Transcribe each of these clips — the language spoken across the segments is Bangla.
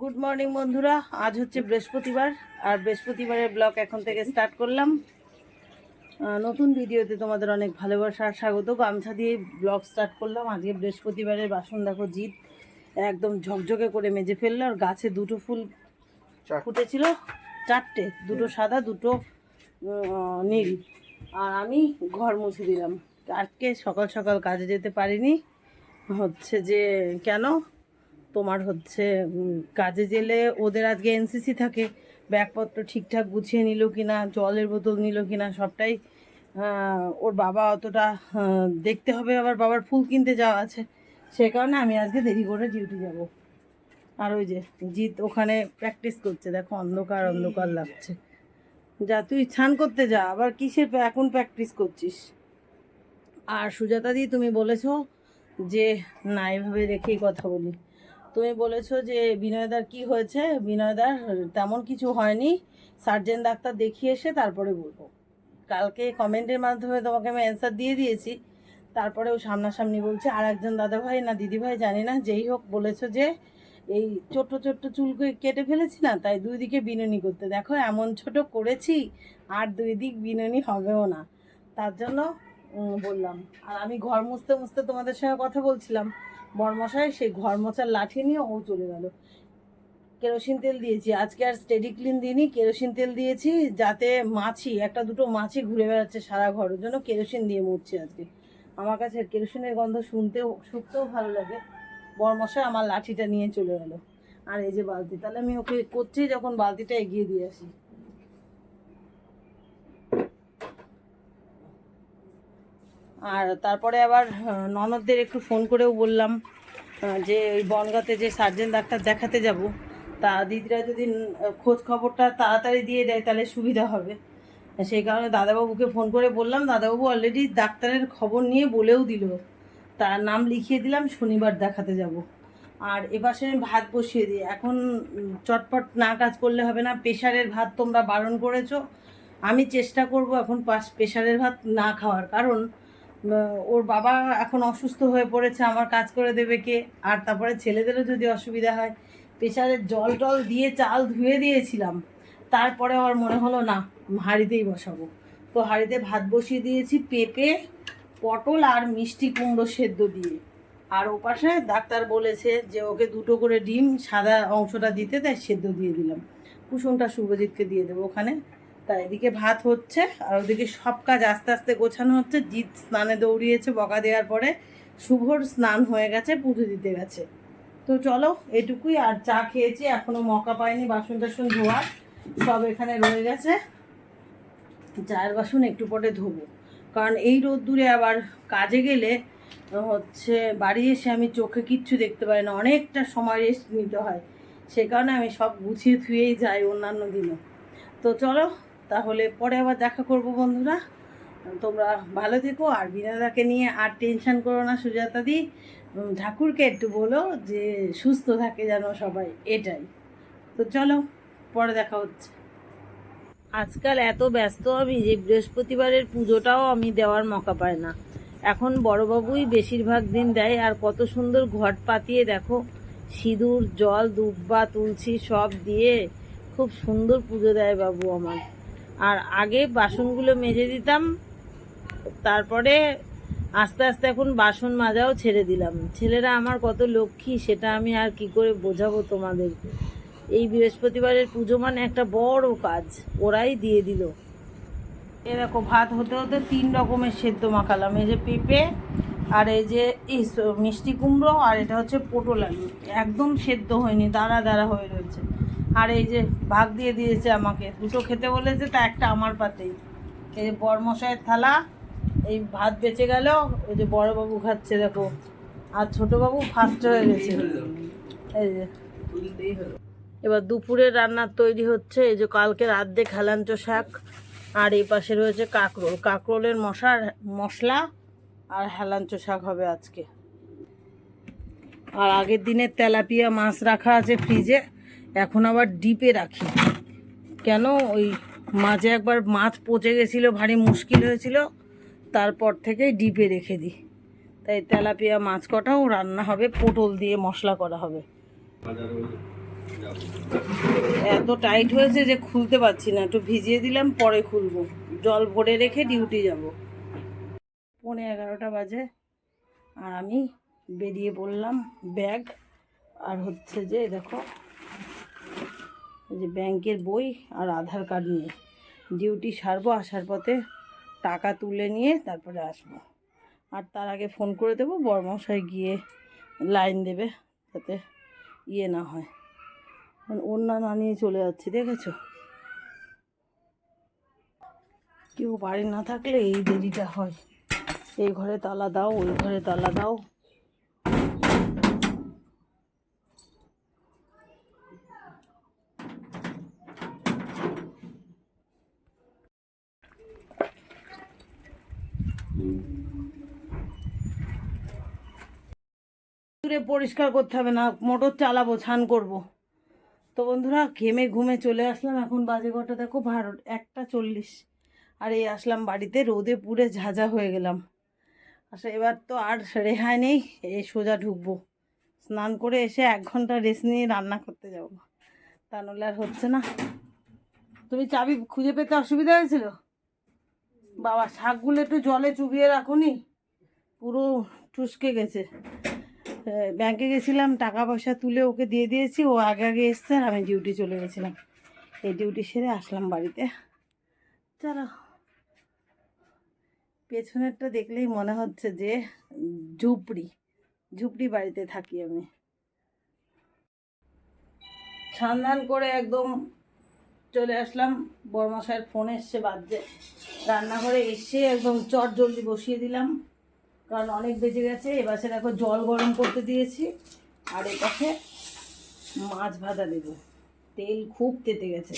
গুড মর্নিং বন্ধুরা। আজ হচ্ছে বৃহস্পতিবার আর বৃহস্পতিবারের ব্লগ এখন থেকে স্টার্ট করলাম। নতুন ভিডিওতে তোমাদের অনেক ভালোবাসা আর স্বাগত। গামছা দিয়ে ব্লগ স্টার্ট করলাম। আজকে বৃহস্পতিবারের বাসন দেখো জিৎ একদম ঝকঝকে করে মেজে ফেলল আর গাছে দুটো ফুল ফুটেছিল। চারটে দুটো সাদা দুটো নীল। আর আমি ঘর মুছে দিলাম। আজকে সকাল সকাল কাজে যেতে পারিনি। হচ্ছে যে কেন? তোমার হচ্ছে কাজে গেলে ওদের আজকে এনসিসি থাকে। ব্যাগপত্র ঠিকঠাক গুছিয়ে নিল কিনা, জলের বোতল নিল কিনা, সবটাই ওর বাবা অতটা দেখতে হবে আবার বাবার ফুল কিনতে যাওয়া আছে। সে কারণে আমি আজকে দেরি করে ডিউটি যাব। আর ওই যে জিৎ ওখানে প্র্যাকটিস করছে, দেখো অন্ধকার অন্ধকার লাগছে। যা, তুই স্নান করতে যা, আবার কিসের এখন প্র্যাকটিস করছিস? আর সুজাতা দি, তুমি বলেছ যে না, এভাবে রেখেই কথা বলি। তুমি বলেছ যে বিনয়দার কি হয়েছে? বিনয়দার তেমন কিছু হয়নি। সার্জেন ডাক্তার দেখিয়ে এসে তারপরে বলব। কালকে কমেন্টের মাধ্যমে তোমাকে আমি অ্যান্সার দিয়ে দিয়েছি। তারপরে ও সামনাসামনি বলছে, আর একজন দাদাভাই না দিদিভাই জানি না, যেই হোক বলেছ যে এই ছোট্ট ছোট্ট চুলকে কেটে ফেলেছি না, তাই দুই দিকে বিনুনি করতে। দেখো, এমন ছোট করেছি, আর দুই দিক বিনুনি হবেও না। তার জন্য বললাম। আর আমি ঘর মুছতে মুছতে তোমাদের সঙ্গে কথা বলছিলাম। বরমশাই সেই ঘর মোছার লাঠি নিয়ে ও চলে গেল। কেরোসিন তেল দিয়েছি। আজকে আর স্টেডি ক্লিন দিইনি। কেরোসিন তেল দিয়েছি যাতে মাছি, একটা দুটো মাছি ঘুরে বেড়াচ্ছে সারা ঘরের জন্য কেরোসিন দিয়ে মুছছি আজকে। আমার কাছে কেরোসিনের গন্ধ শুনতেও, শুকতেও ভালো লাগে। বরমশাই আমার লাঠিটা নিয়ে চলে গেল। আর এই যে বালতি, তাহলে আমি ওকে করছি যখন বালতিটা এগিয়ে দিয়ে আসি। আর তারপরে আবার ননদদের একটু ফোন করেও বললাম যে ওই বনগাতে যে সার্জেন ডাক্তার দেখাতে যাব, তা দিদিরা যদি খোঁজ খবরটা তাড়াতাড়ি দিয়ে দেয় তাহলে সুবিধা হবে। সেই কারণে দাদাবাবুকে ফোন করে বললাম, দাদাবাবু অলরেডি ডাক্তারের খবর নিয়ে বলেও দিল। তার নাম লিখিয়ে দিলাম, শনিবার দেখাতে যাব। আর এপাশে আমি ভাত বসিয়ে দিই। এখন চটপট না কাজ করলে হবে না, প্রেশারের ভাত তোমরা বারণ করেছ। আমি চেষ্টা করব এখন পাশ প্রেশারের ভাত না খাওয়ার। কারণ ওর বাবা এখন অসুস্থ হয়ে পড়েছে, আমার কাজ করে দেবে কে? আর তারপরে ছেলেদেরও যদি অসুবিধা হয় প্রেশারের জল টল দিয়ে চাল ধুয়ে দিয়েছিলাম। তারপরে আমার মনে হলো, না হাঁড়িতেই বসাবো। তো হাঁড়িতে ভাত বসিয়ে দিয়েছি, পেঁপে, পটল আর মিষ্টি কুমড়ো সেদ্ধ দিয়ে। আর ওপাশে ডাক্তার বলেছে যে, ওকে দুটো করে ডিম, সাদা অংশটা দিতে, তাই সেদ্ধ দিয়ে দিলাম। কুসুমটা শুভজিৎকে দিয়ে দেবো ওখানে। তাই এদিকে ভাত হচ্ছে, আর ওদিকে সব কাজ আস্তে আস্তে গোছানো হচ্ছে। জিৎ স্নানে দৌড়িয়েছে বকা দেওয়ার পরে শুভর স্নান হয়ে গেছে, পুজো দিতে গেছে। তো চলো, এটুকুই, আর চা খেয়েছি, এখনও মকা পাইনি, বাসন টাসন ধোয়ার, সব এখানে রয়ে গেছে। চায়ের বাসন একটু পরে ধোবো। কারণ এই রোদ্দুরে আবার কাজে গেলে হচ্ছে বাড়ি এসে আমি চোখে কিচ্ছু দেখতে পাই না, অনেকটা সময় রেস্ট নিতে হয়। সে কারণে আমি সব গুছিয়ে থুয়েই যাই অন্যান্য দিনও তো চলো তাহলে পরে আবার দেখা করব বন্ধুরা। তোমরা ভালো থেকো আর বিনাদাকে নিয়ে আর টেনশন করো না সুজাতা দি। ঠাকুরকে একটু বলো যে সুস্থ থাকে যেন সবাই, এটাই। তো চলো, পরে দেখা হচ্ছে। আজকাল এত ব্যস্ত আমি যে বৃহস্পতিবারের পুজোটাও আমি দেওয়ার মকা পাই না। এখন বড়বাবুই বেশিরভাগ দিন দেয় আর কত সুন্দর ঘট পাতিয়ে দেখো। সিঁদুর, জল, দুব্বা, তুলসী সব দিয়ে খুব সুন্দর পুজো দেয় বাবু আমার। আর আগে বাসনগুলো মেজে দিতাম, তারপরে আস্তে আস্তে এখন বাসন মাজাও ছেড়ে দিলাম। ছেলেরা আমার কত লক্ষ্মী, সেটা আমি আর কি করে বোঝাবো তোমাদের এই বৃহস্পতিবারের পুজো মানে একটা বড় কাজ, ওরাই দিয়ে দিল। এ দেখো, ভাত হতে হতে তিন রকমের সেদ্ধ মাখালাম, এই যে পেঁপে আর এই যে এই মিষ্টি কুমড়ো আর এটা হচ্ছে পটল আলু। একদম সেদ্ধ হয়নি, দাঁড়া দাঁড়া হয়ে রয়েছে। আর এই যে ভাগ দিয়ে দিয়েছে আমাকে। দুটো খেতে বলেছে, তা একটা আমার পাতেই। এই যে বরমশাইয়ের থালা, এই ভাত বেঁচে গেল, ওই যে বড়বাবু খাচ্ছে, দেখো। আর ছোটোবাবু ফার্স্ট হয়ে গেছে। এই যে। এবার দুপুরে রান্নার তৈরি হচ্ছে, এই যে কালকের আর্ধেক হেলাঞ্চ শাক, আর এই পাশে রয়েছে কাঁকরোল। কাঁকরোলের মশার মশলা আর হেলাঞ্চ শাক হবে আজকে। আর আগের দিনের তেলাপিয়া মাছ রাখা আছে ফ্রিজে। এখন আবার ডিপে রাখি। কেন? ওই মাঝে একবার মাছ পচে গেছিল, ভারী মুশকিল হয়েছিল, তারপর থেকেই ডিপে রেখে দিই। তাই তেলাপিয়া মাছ কটাও রান্না হবে, পটল দিয়ে মশলা করা হবে। এত টাইট হয়েছে যে খুলতে পারছি না, একটু ভিজিয়ে দিলাম, পরে খুলবো। জল ভরে রেখে ডিউটি যাব। পৌনে এগারোটা বাজে, আর আমি বেরিয়ে পড়লাম ব্যাগ। আর হচ্ছে যে, দেখো যে ব্যাংকের বই আর আধার কার্ড নিয়ে। ডিউটি সারবো, আসার পথে টাকা তুলে নিয়ে তারপরে আসব। আর তার আগে ফোন করে দেবো, বর্মশাই গিয়ে লাইন দেবে যাতে ইয়ে না হয়। কারণ ওড়না না নিয়ে চলে যাচ্ছি, দেখেছ? কেউ বাড়ি না থাকলে এই দেরিটা হয়। এই ঘরে তালা দাও, ওই ঘরে তালা দাও। দূরে পরিষ্কার করতে হবে না, মোটর চালাবো ছান করব। তো বন্ধুরা, ঘেমে ঘুমে চলে আসলাম এখন বাজে কটা দেখো বারো, একটা চল্লিশ। আর এই আসলাম বাড়িতে, রোদে পুড়ে ঝাঁঝা হয়ে গেলাম। আচ্ছা এবার তো আর রেহাই নেই, এই সোজা ঢুকবো। স্নান করে এসে এক ঘণ্টা রেস্ট নিয়ে রান্না করতে যাব। তা নাহলে আর হচ্ছে না। তুমি চাবি খুঁজে পেতে অসুবিধা হয়েছিল? বাবা, শাকগুলো একটু জলে চুবিয়ে রাখুনি। পুরো টুসকে গেছে। ব্যাংকে গেছিলাম, টাকা পয়সা তুলে ওকে দিয়ে দিয়েছি। ও আগে আগে এসছে আর আমি ডিউটি চলে গেছিলাম। এই ডিউটি সেরে আসলাম বাড়িতে। চলো। পেছনেরটা দেখলেই মনে হচ্ছে যে ঝুপড়ি। ঝুপড়ি বাড়িতে থাকি আমি। সন্ধান করে একদম চলে আসলাম। বর্মশাইয়ের ফোন এসছে বাজছে। রান্নাঘরে এসে একদম চট জলদি বসিয়ে দিলাম। কারণ অনেক বেজে গেছে। এবারে দেখো জল গরম করতে দিয়েছি। আর এ পাশে মাছ ভাজা দেবো। তেল খুব তেতে গেছে।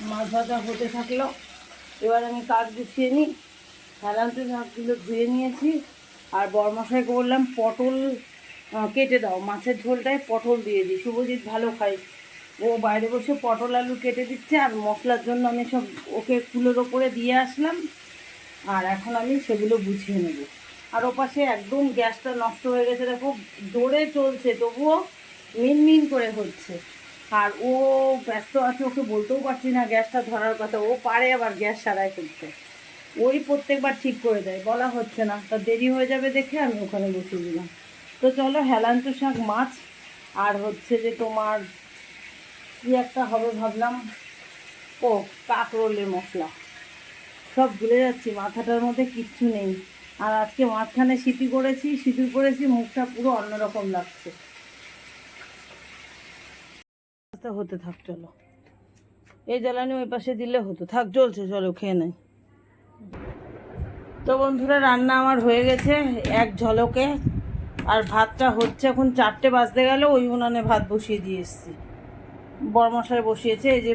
মাছ ভাজা হতে থাকল। এবার আমি কাজ গুছিয়ে নিই। সাধারণত শাকগুলো ধুয়ে নিয়েছি। আর বরমশাইকে বললাম, পটল কেটে দাও। মাছের ঝোলটায় পটল দিয়ে দিই। শুভজিৎ ভালো খায়। ও বাইরে বসে পটল, আলু কেটে দিচ্ছে। আর মশলার জন্য আমি সব ওকে কুলোর ওপরে দিয়ে আসলাম। আর এখন আমি সেগুলো গুছিয়ে নেব। আর ওপাশে একদম গ্যাসটা নষ্ট হয়ে গেছে। দেখো জোরে চলছে, তবুও মিনমিন করে হচ্ছে। আর ও ব্যস্ত আছে, ওকে বলতেও পারছি না গ্যাসটা ধরার কথা, ও পারে আবার গ্যাস সারাই করতে ওই প্রত্যেকবার ঠিক করে দেয়, বলা হচ্ছে না। তা দেরি হয়ে যাবে দেখে আমি ওখানে বসিয়ে দিলাম। তো চলো, হেলান্ত শাক মাছ, আর হচ্ছে যে তোমার কি একটা হবে ভাবলাম। ও, কাঁকরোলের মশলা। সব ভুলে যাচ্ছি, মাথাটার মধ্যে কিচ্ছু নেই। আর আজকে মাঝখানে সিটি করেছি, সিঁদুর করেছি মুখটা পুরো অন্যরকম লাগছে। আস্তে হতে থাক, চলো। এই জ্বালানি ওই পাশে দিলে হতো। থাক, চলছে, চলো, খেয়ে নেই। তো বন্ধুরা, রান্না আমার হয়ে গেছে এক ঝলকে। আর ভাতটা হচ্ছে এখন চারটে বাজতে গেল, ওই উনানে ভাত বসিয়ে দিয়ে এসেছি। বড় মশলাই বসিয়েছে, এই যে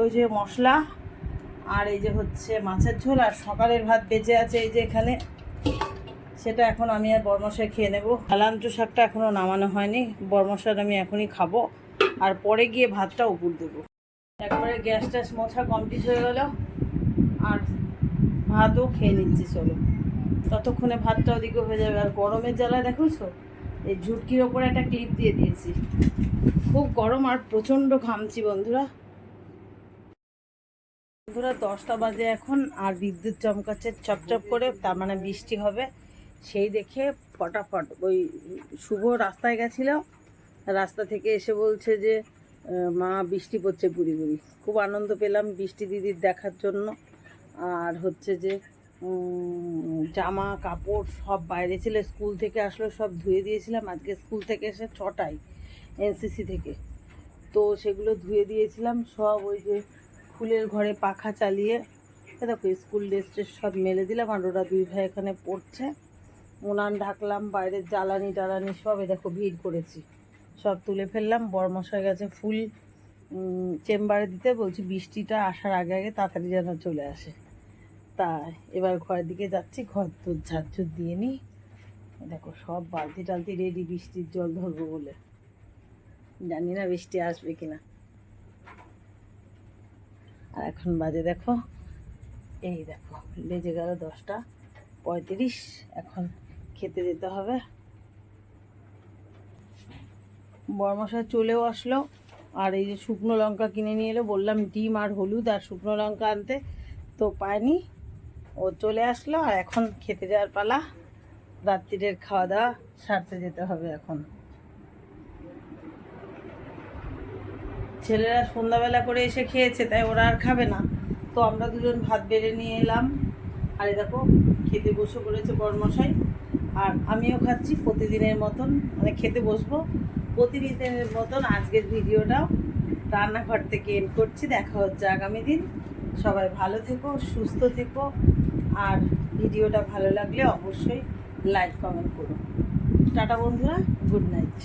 ওই যে মশলা, আর এই যে হচ্ছে মাছের ঝোল, আর সকালের ভাত বেঁচে আছে এই যে এখানে। সেটা এখন আমি আর বরমশাই খেয়ে নেব। হালান্টু শাকটা এখনও নামানো হয়নি বরমশার আমি এখনই খাব। আর পরে গিয়ে ভাতটা উপর দেবো। একবারে গ্যাস ট্যাস মোছা কমপ্লিট হয়ে গেল। আর ভাতও খেয়ে নিচ্ছি, চলো। ততক্ষণে ভাতটা ওদিকে হয়ে যাবে। আর গরমের জ্বালা দেখোছো? এই ঝুটকির ওপরে একটা ক্লিপ দিয়ে দিয়েছি। খুব গরম আর প্রচণ্ড ঘামছি বন্ধুরা। বন্ধুরা, দশটা বাজে এখন, আর বিদ্যুৎ চমকাচ্ছে, চপচপ করে, তার মানে বৃষ্টি হবে। সেই দেখে ফটাফট ওই শুভ রাস্তায় গেছিল। রাস্তা থেকে এসে বলছে যে মা, বৃষ্টি পড়ছে গুড়ি গুড়ি খুব আনন্দ পেলাম বৃষ্টি দিদির দেখার জন্য। আর হচ্ছে যে জামা, কাপড় সব বাইরে ছিল। স্কুল থেকে আসলো, সব ধুয়ে দিয়েছিলাম। আজকে স্কুল থেকে এসে ছটায়, এনসিসি থেকে। তো সেগুলো ধুয়ে দিয়েছিলাম। সব ওই যে ফুলের ঘরে পাখা চালিয়ে দেখো, স্কুল ড্রেস সব মেলে দিলাম। আর ওরা দুই ভাই এখানে পড়ছে। উনান ঢাকলাম, বাইরের জ্বালানি টালানি সব, এ দেখো ভিড় করেছি। সব তুলে ফেললাম বরমশাই গেছে ফুল চেম্বারে দিতে, বলছি বৃষ্টিটা আসার আগে আগে তাড়াতাড়ি যেন চলে আসে। তা, এবার ঘরের দিকে যাচ্ছি, ঘর তো ঝাড়ঝুট দিয়ে নিই। দেখো সব বালতি টালতি রেডি বৃষ্টির জল ধরবো বলে। জানি না বৃষ্টি আসবে কিনা। আর এখন বাজে দেখো, এই দেখো, বেজে গেল দশটা পঁয়ত্রিশ, এখন খেতে যেতে হবে। বরমশাই চলেও আসলো, আর এই যে শুকনো লঙ্কা কিনে নিয়ে এলো, বললাম ডিম আর হলুদ আর শুকনো লঙ্কা আনতে তো পায়নি। ও চলে আসলো, আর এখন খেতে যাওয়ার পালা। রাত্রিরের খাওয়া দাওয়া সারতে যেতে হবে এখন। ছেলেরা সন্ধ্যাবেলা করে এসে খেয়েছে, তাই ওরা আর খাবে না। তো আমরা দুজন ভাত বেড়ে নিয়ে এলাম। আর দেখো, খেতে বসে পড়েছে বরমশাই। আর আমিও খাচ্ছি প্রতিদিনের মতন মানে খেতে বসবো। প্রতিদিনের মতন আজকের ভিডিওটাও রান্নাঘর থেকে এন করছি। দেখা হচ্ছে আগামী দিন। সবাই ভালো থেকো, সুস্থ থেকো। আর ভিডিওটা ভালো লাগলে অবশ্যই লাইক কমেন্ট করুন টাটা বন্ধুরা গুড নাইট